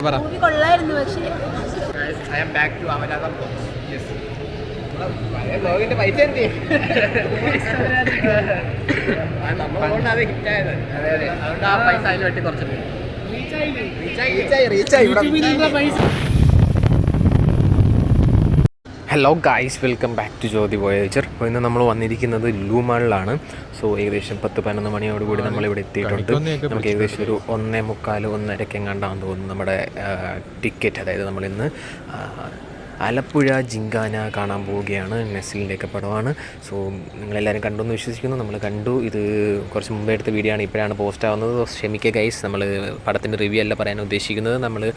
കൊള്ളായിരുന്നു പക്ഷേ. I am back to അമലാകം യെസ് ബ്ലോഗിന്റെ പൈസ എന്ത്? നമ്മളതുകൊണ്ട് അത് ഹിറ്റായത് അതെ അതെ. അതുകൊണ്ട് ആ പൈസ അതിന് വേണ്ടി കുറച്ചിട്ട് റീച്ചായി റീച്ചായി ഇവിടെ hello guys welcome back to Jyothi Voyager അപ്പോൾ ഇന്ന് നമ്മൾ വന്നിരിക്കുന്നത് ലൂമാളിലാണ്. സോ ഏകദേശം പത്ത് പതിനൊന്ന് മണിയോടുകൂടി നമ്മളിവിടെ എത്തിയിട്ടുണ്ട്. നമുക്ക് ഏകദേശം ഒരു ഒന്നേ മുക്കാൽ ഒന്നരക്കെങ്ങാണ്ടാന്ന് തോന്നുന്നു നമ്മുടെ ടിക്കറ്റ് അതായത് നമ്മളിന്ന് ആലപ്പുഴ ജിങ്കാന കാണാൻ പോവുകയാണ്. നെസ്ലിന്റെയൊക്കെ പടമാണ്. സോ നിങ്ങളെല്ലാവരും കണ്ടു എന്ന് വിശ്വസിക്കുന്നു. നമ്മൾ കണ്ടു. ഇത് കുറച്ച് മുമ്പേ എടുത്ത വീഡിയോ ആണ്. ഇപ്പോഴാണ് പോസ്റ്റ് ആവുന്നത്. ക്ഷമിക്കുക ഗൈസ് നമ്മൾ പടത്തിന്റെ റിവ്യൂ അല്ല പറയാൻ ഉദ്ദേശിക്കുന്നത്. നമ്മൾ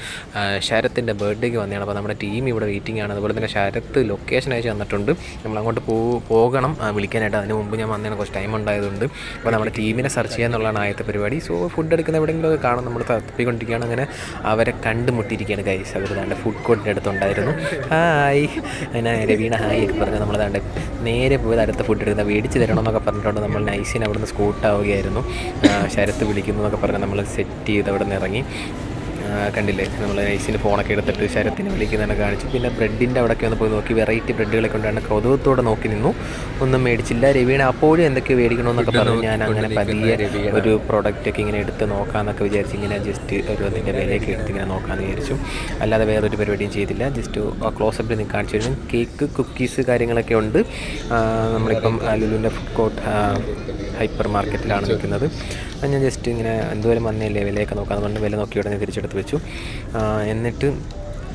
ശരത്തിന്റെ ബർത്ത്ഡേക്ക് വന്നതാണ്. അപ്പോൾ നമ്മുടെ ടീം ഇവിടെ വെയിറ്റിംഗ് ആണ്. അതുപോലെ തന്നെ ശരത്ത് ലൊക്കേഷൻ അയച്ച് തന്നിട്ടുണ്ട്. നമ്മൾ അങ്ങോട്ട് പോ പോകണം. വിളിക്കാനായിട്ട് അതിന് മുമ്പ് ഞാൻ വന്നതിന് കുറച്ച് ടൈം ഉണ്ടായതുകൊണ്ട്. അപ്പോൾ നമ്മുടെ ടീമിനെ സെർച്ച് ചെയ്യുക എന്നുള്ളതാണ് ആദ്യത്തെ പരിപാടി. സോ ഫുഡ് എടുക്കുന്ന എവിടെയെങ്കിലും കാണും നമ്മൾ തപ്പിക്കൊണ്ടിരിക്കുകയാണ് അങ്ങനെ അവരെ കണ്ടുമുട്ടിയിരിക്കുകയാണ് ഗൈസ് അവർ നല്ല ഫുഡ് കോർട്ടിന്റെ അടുത്തുണ്ടായിരുന്നു. ഹായ്. അങ്ങനെ രവീണ ഹായ് ഒക്കെ പറഞ്ഞ് നമ്മൾ താണ്ട് നേരെ പോയത് അടുത്ത ഫുഡ് എടുക്കുന്ന മേടിച്ച് തരണം എന്നൊക്കെ പറഞ്ഞിട്ടുണ്ട്. നമ്മൾ നൈസിന് അവിടുന്ന് സ്കൂട്ടാവുകയായിരുന്നു ശരത്ത് വിളിക്കുന്നു എന്നൊക്കെ പറഞ്ഞ് നമ്മൾ സെറ്റ് ചെയ്ത് അവിടെ നിന്ന് ഇറങ്ങി. കണ്ടില്ലേ? നമ്മൾ ഐസിന്റെ ഫോണൊക്കെ എടുത്തിട്ട് ശരത്തിനെ വിളിക്കുന്നതിനെ കാണിച്ചു പിന്നെ ബ്രെഡിന്റെ അവിടെയൊക്കെ ഒന്ന് പോയി നോക്കി വെറൈറ്റി ബ്രെഡുകളെ കൊണ്ടാണ് കൗതുകത്തോടെ നോക്കി നിന്നു. ഒന്നും മേടിച്ചില്ല. രവീണ അപ്പോഴും എന്തൊക്കെ മേടിക്കണമെന്നൊക്കെ പറഞ്ഞു. ഞാൻ അങ്ങനെ പതിയെ ഒരു പ്രോഡക്റ്റ് ഒക്കെ ഇങ്ങനെ എടുത്ത് നോക്കാമെന്നൊക്കെ വിചാരിച്ച് ഇങ്ങനെ ജസ്റ്റ് ഒരു അതിന്റെ വിലയൊക്കെ എടുത്ത് ഇങ്ങനെ നോക്കാമെന്ന് വിചാരിച്ചു. അല്ലാതെ വേറൊരു പരിപാടിയും ചെയ്തില്ല. ജസ്റ്റ് ക്ലോസപ്പിൽ നിന്ന് കാണിച്ചു തരുന്നു. കേക്ക് കുക്കീസ് കാര്യങ്ങളൊക്കെ ഉണ്ട്. നമ്മളിപ്പം ലുലുവിന്റെ ഫുഡ് കോർട്ട് ഹൈപ്പർ മാർക്കറ്റിലാണ് നിൽക്കുന്നത്. അത് ഞാൻ ജസ്റ്റ് ഇങ്ങനെ എന്തോരം വന്നേ വിലയൊക്കെ നോക്കാൻ പറഞ്ഞ് വില നോക്കി ഉടനെ തിരിച്ചെടുത്ത് വെച്ചു. എന്നിട്ട്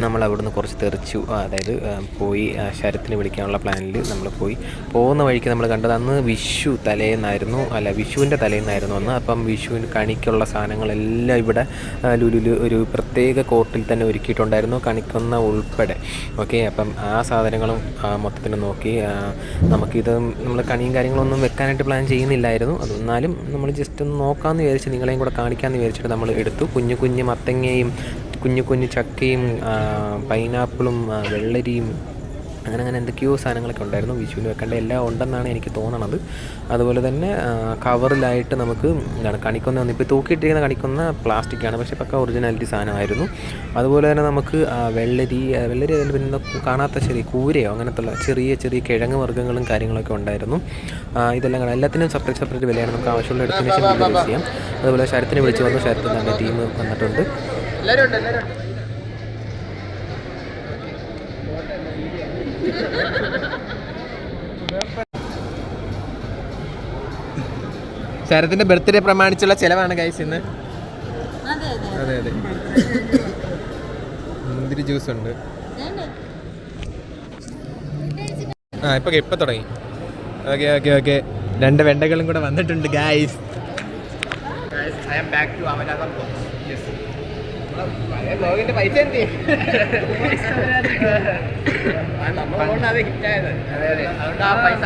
നമ്മൾ അവിടുന്ന് കുറച്ച് തെറിച്ചു അതായത് പോയി ശരത്തിനെ വിളിക്കാനുള്ള പ്ലാനിൽ നമ്മൾ പോയി. പോകുന്ന വഴിക്ക് നമ്മൾ കണ്ടത് അന്ന് വിഷു തലേന്നായിരുന്നു അല്ല വിഷുവിന്റെ തലേന്നായിരുന്നു അന്ന്. അപ്പം വിഷുവിന് കണിക്കുള്ള സാധനങ്ങളെല്ലാം ഇവിടെ ലുലു ഒരു പ്രത്യേക കോർട്ടിൽ തന്നെ ഒരുക്കിയിട്ടുണ്ടായിരുന്നു കണിക്കുന്ന ഉൾപ്പെടെ. ഓക്കെ അപ്പം ആ സാധനങ്ങളും മൊത്തത്തിൽ നോക്കി നമുക്കിത് നമ്മൾ കണിയും കാര്യങ്ങളൊന്നും വെക്കാനായിട്ട് പ്ലാൻ ചെയ്യുന്നില്ലായിരുന്നു. അത് എന്നാലും നമ്മൾ ജസ്റ്റ് ഒന്ന് നോക്കാമെന്ന് വിചാരിച്ച് നിങ്ങളെയും കൂടെ കാണിക്കാമെന്ന് വിചാരിച്ചിട്ട് നമ്മൾ എടുത്തു. കുഞ്ഞു കുഞ്ഞു മത്തങ്ങയും കുഞ്ഞു കുഞ്ഞു ചക്കയും പൈനാപ്പിളും വെള്ളരിയും അങ്ങനെ അങ്ങനെ എന്തൊക്കെയോ സാധനങ്ങളൊക്കെ ഉണ്ടായിരുന്നു വിഷുവിന് വെക്കേണ്ട എല്ലാം ഉണ്ടെന്നാണ് എനിക്ക് തോന്നണത്. അതുപോലെ തന്നെ കവറിലായിട്ട് നമുക്ക് എന്താണ് കണിക്കൊന്ന ഇപ്പോൾ തൂക്കിയിട്ടിരിക്കുന്ന കണിക്കൊന്ന പ്ലാസ്റ്റിക്കാണ്. പക്ഷേ പക്ക ഒറിജിനാലിറ്റി സാധനമായിരുന്നു. അതുപോലെ തന്നെ നമുക്ക് വെള്ളരി വെള്ളരി അതിൽ പിന്നെ കാണാത്ത ചെറിയ കൂരയോ അങ്ങനത്തെ ഉള്ള ചെറിയ ചെറിയ കിഴങ്ങ് വർഗങ്ങളും കാര്യങ്ങളൊക്കെ ഉണ്ടായിരുന്നു. ഇതെല്ലാം കാണാം. എല്ലാത്തിനും സെപ്പറേറ്റ് സെപ്പറേറ്റ് വിലയാണ്. നമുക്ക് ആവശ്യമുള്ള എടുത്തതിന് ശേഷം ചെയ്യാം. അതുപോലെ ശരത്തിനെ വിളിച്ച് വന്നു. ശരത്ത് നമ്മുടെ ടീം വന്നിട്ടുണ്ട്. എല്ലാവരും ഉണ്ട് എല്ലാരും ഉണ്ട്. ശരത്തിന്റെ ബർത്ത്ഡേ പ്രമാണിച്ചുള്ള ചെലവാണ് ഗൈസ് ഇന്ന്. അതെ അതെ. അതെ അതെ. മുന്തിരി ജ്യൂസ് ഉണ്ട്. ആ ഇപ്പൊ ഇപ്പൊ തുടങ്ങി. Okay okay okay. രണ്ട് വെണ്ടകളും കൂടെ വന്നിട്ടുണ്ട് guys I am back to അമലാകം yes പൈസ എന്ത് അത് ഹിറ്റായത് അതുകൊണ്ട് ആ പൈസ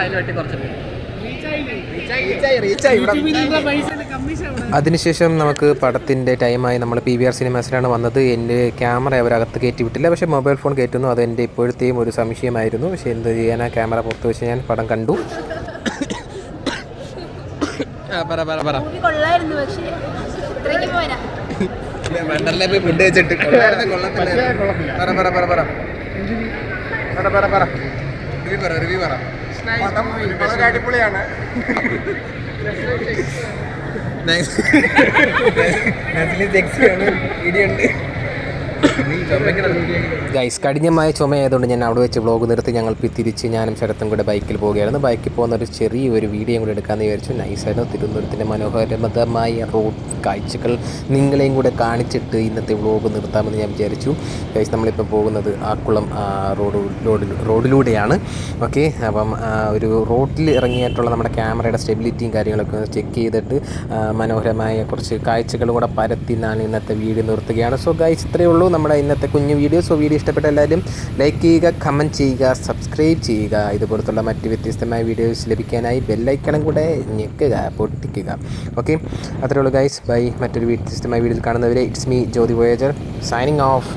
അതിനുശേഷം നമുക്ക് പടത്തിന്റെ ടൈമായി നമ്മൾ പി വി ആർ സിനിമാസിലാണ് വന്നത്. എന്റെ ക്യാമറ അവരകത്ത് കയറ്റി വിട്ടില്ല. പക്ഷേ മൊബൈൽ ഫോൺ കയറ്റുന്നു. അത് എന്റെ ഇപ്പോഴത്തെയും ഒരു സംശയമായിരുന്നു. പക്ഷേ എന്ത് ചെയ്യാനാ? ക്യാമറ പുറത്ത് വെച്ച് ഞാൻ പടം കണ്ടു. പറ പറ പറ. മൂവി കൊള്ളായിരുന്നു പക്ഷേ വണ്ടർലേ പോയി ഫുഡ് വെച്ചിട്ട് പറ പറ പറ പറ പറ പറ പറ റിവ്യൂ പറ റിവ്യൂ പറ വളരെ അടിപൊളിയാണ് വീഡിയോ ഉണ്ട് ഗൈസ് കഠിനമായ ചുമയായതുകൊണ്ട് ഞാൻ അവിടെ വെച്ച് വ്ളോഗ് നിർത്തി. ഞങ്ങൾ തിരിച്ച് ഞാനും ശരത്തും കൂടെ ബൈക്കിൽ പോവുകയായിരുന്നു. ബൈക്കിൽ പോകുന്ന ഒരു ചെറിയ ഒരു വീഡിയോ കൂടെ എടുക്കാമെന്ന് വിചാരിച്ചു. നൈസായിരുന്നു തിരുവനന്തപുരത്തിന്റെ മനോഹരമതമായ റോഡ് കാഴ്ചകൾ നിങ്ങളെയും കൂടെ കാണിച്ചിട്ട് ഇന്നത്തെ വ്ളോഗ് നിർത്താമെന്ന് ഞാൻ വിചാരിച്ചു. ഗൈസ് നമ്മളിപ്പോൾ പോകുന്നത് ആക്കുളം റോഡ് റോഡിൽ റോഡിലൂടെയാണ് ഓക്കെ അപ്പം ഒരു റോഡിൽ ഇറങ്ങിയിട്ടുള്ള നമ്മുടെ ക്യാമറയുടെ സ്റ്റെബിലിറ്റിയും കാര്യങ്ങളൊക്കെ ചെക്ക് ചെയ്തിട്ട് മനോഹരമായ കുറച്ച് കാഴ്ചകൾ കൂടെ പരത്തി ഞാൻ ഇന്നത്തെ വീഡിയോ നിർത്തുകയാണ്. സോ ഗൈസ് ഇത്രയേ ഉള്ളൂ. നമ്മുടെ ഇന്നത്തെ കുഞ്ഞു വീഡിയോ സോ വീഡിയോ ഇഷ്ടപ്പെട്ട എല്ലാവരും ലൈക്ക് ചെയ്യുക കമന്റ് ചെയ്യുക സബ്സ്ക്രൈബ് ചെയ്യുക. ഇതുപോലത്തുള്ള മറ്റ് വ്യത്യസ്തമായ വീഡിയോസ് ലഭിക്കാനായി ബെല്ലൈക്കണം കൂടെ ഞെക്കുക പൊട്ടിക്കുക. ഓക്കെ അത്രയുള്ളൂ ഗൈസ് ബൈ മറ്റൊരു വ്യത്യസ്തമായ വീഡിയോയിൽ കാണുന്നവരെ it's me Jyothi Voyager signing off